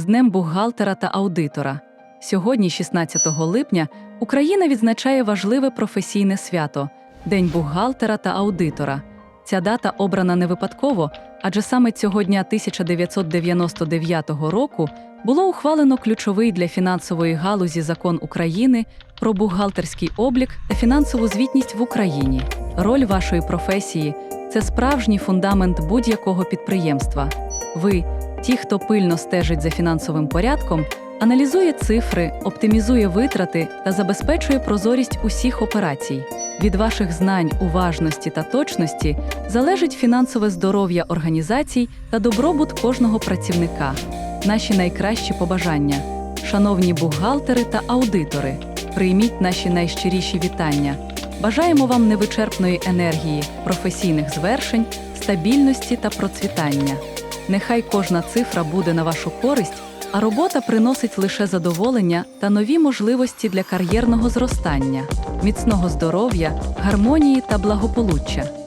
з Днем бухгалтера та аудитора. Сьогодні, 16 липня, Україна відзначає важливе професійне свято День бухгалтера та аудитора. Ця дата обрана не випадково, адже саме цього дня 1999 року було ухвалено ключовий для фінансової галузі закон України про бухгалтерський облік та фінансову звітність в Україні. Роль вашої професії це справжній фундамент будь-якого підприємства. Ви, ті, хто пильно стежить за фінансовим порядком, аналізує цифри, оптимізує витрати та забезпечує прозорість усіх операцій. Від ваших знань, уважності та точності залежить фінансове здоров'я організацій та добробут кожного працівника. Наші найкращі побажання. Шановні бухгалтери та аудитори, прийміть наші найщиріші вітання. Бажаємо вам невичерпної енергії, професійних звершень, стабільності та процвітання. Нехай кожна цифра буде на вашу користь, а робота приносить лише задоволення та нові можливості для кар'єрного зростання, міцного здоров'я, гармонії та благополуччя.